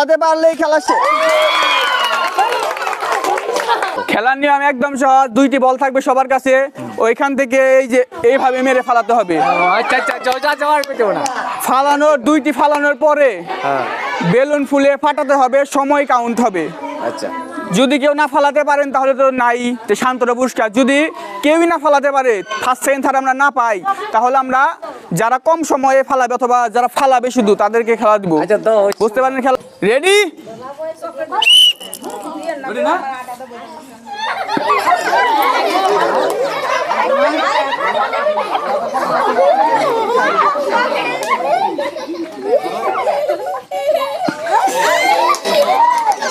ফালাতে পারলেই খেলা শেষ। খেলার নিয়ম একদম সহজ দুইটি বল থাকবে সবার কাছে। ওইখান থেকে এই যে এইভাবে মেরে ফালাতে হবে। আচ্ছা আচ্ছা আচ্ছা ফালানোর দুইটি ফালানোর পরে হ্যাঁ। বেলুন ফুলে ফাটাতে হবে সময় কাউন্ট হবে। আচ্ছা। যদি কেউ না ফালাতে পারেন তাহলে তো নাই তো শান্তরা পুরস্কার যদি কেউই না ফালাতে পারে ফার্স্ট সেকেন্ড থার্ড আমরা না পাই তাহলে আমরা যারা কম সময়ে ফালাবে অথবা যারা ফালাবে শুধু তাদেরকে খেলা দিব। বুঝতে পারেন খেলা? রেডি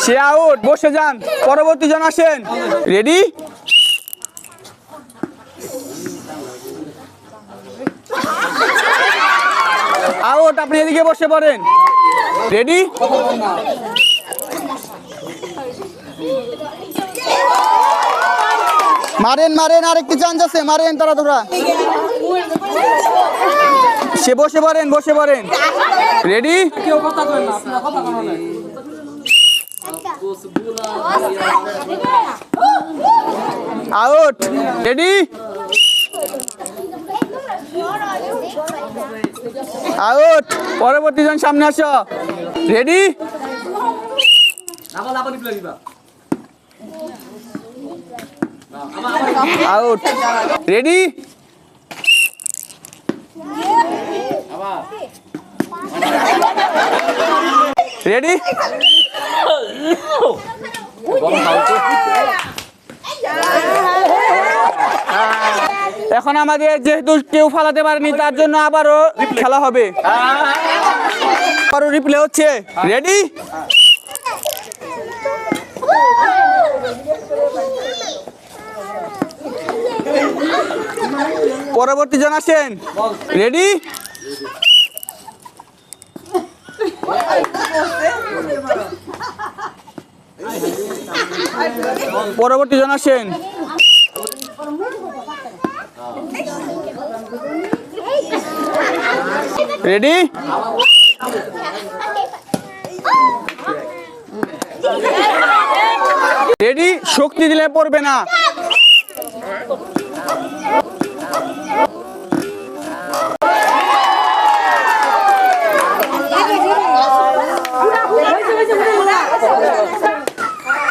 সে আউট বসে যান। পরবর্তী জন আসেন। রেডি আউট আপনি এদিকে বসে পড়েন। রেডি মারেন মারেন আরেকটি চান্স আছে। মারেন তারা তোরা সে বসে পড়েন বসে পড়েন। রেডি আউট রেডি আউট পরবর্তী জন সামনে আসো। রেডি আউট রেডি রেডি এখন আমাদের যেহেতু কেউ ফালাতে পারেনি তার জন্য আবারও খেলা হবে। আবারও রিপ্লে হচ্ছে। রেডি পরবর্তী জন আসেন। রেডি পরবর্তী জন আসেন। রেডি রেডি শক্তি দিলে পড়বে না।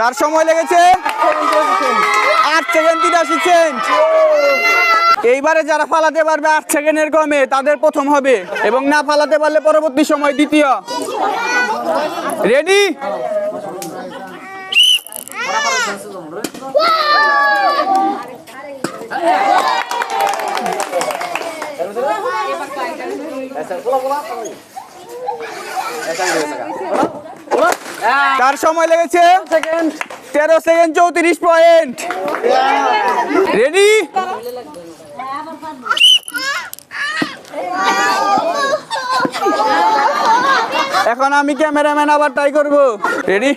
তার সময় লেগেছে। আট সেকেন্ড তিরাশি এইবারে যারা ফালাতে পারবে আট সেকেন্ডের কমে, তাদের প্রথম হবে। এবং না ফালাতে পারলে পরবর্তী সময় দ্বিতীয়। রেডি তার সময় লেগেছে? তেরো সেকেন্ড চৌত্রিশ পয়েন্ট। রেডি এখন আমি ক্যামেরাম্যান আবার ট্রাই করব। রেডি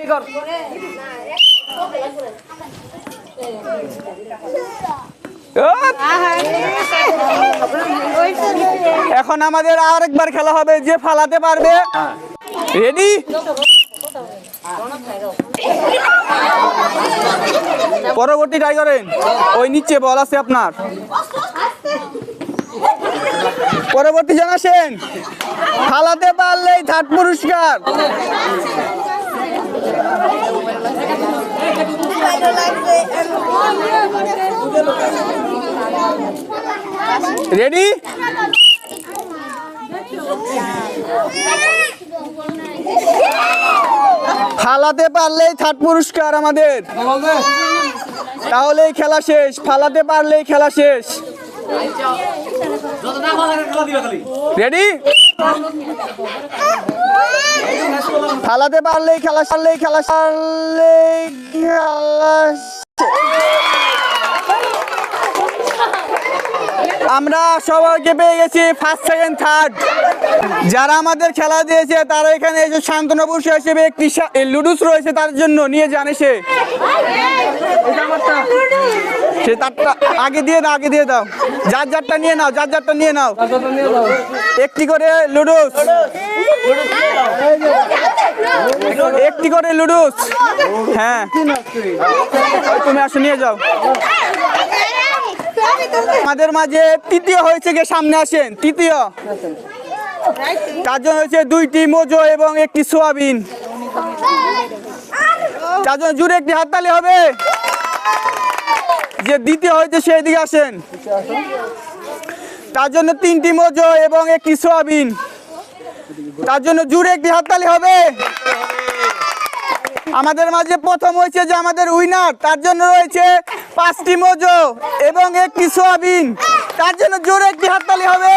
এখন আমাদের আরেকবার খেলা হবে, যে ফালাতে পারবে। রেডি পরবর্তী ট্রাই করেন ওই নিচে বল আছে আপনার। পরবর্তী জন আসেন ফালাতে পারলেই থার্ড পুরস্কার। রেডি ফালাতে পারলেই থার্ড পুরস্কার আমাদের। তাহলেই খেলা শেষ ফালাতে পারলেই খেলা শেষ। রেডি ফালাতে পারলেই খেলা সারলেই খেলা সারলেই খেলা আমরা সবাইকে পেয়ে গেছি ফার্স্ট সেকেন্ড থার্ড যারা আমাদের খেলা দিয়েছে, তারা এখানে এসে পুরস্কার হিসেবে একটি লুডুস রয়েছে তার জন্য, নিয়ে জানে সে সে তারটা আগে দিয়ে দাও, আগে দিয়ে দাও। যার যারটা নিয়ে নাও, যার যারটা নিয়ে নাও। একটি করে লুডুস। একটি করে লুডুস। হ্যাঁ। তুমি আসো, নিয়ে যাও। আমাদের মাঝে তৃতীয় হয়েছে কে সামনে আসেন, তৃতীয়। চারজন হয়েছে দুইটি মোজো এবং একটি সোয়াবিন। চারজন জুড়ে একটি হাততালি হবে। যে দ্বিতীয় হয়েছে সেই দিকে আসেন। তার জন্য তিনটি মোজো এবং একটি সোয়াবিন। তার জন্য জুড়ে একটি হাততালি হবে। আমাদের মাঝে প্রথম হয়েছে যে আমাদের উইনার, তার জন্য রয়েছে পাঁচটি মোজো এবং একটি সোয়াবিন। তার জন্য জোরে একটি হাততালি হবে।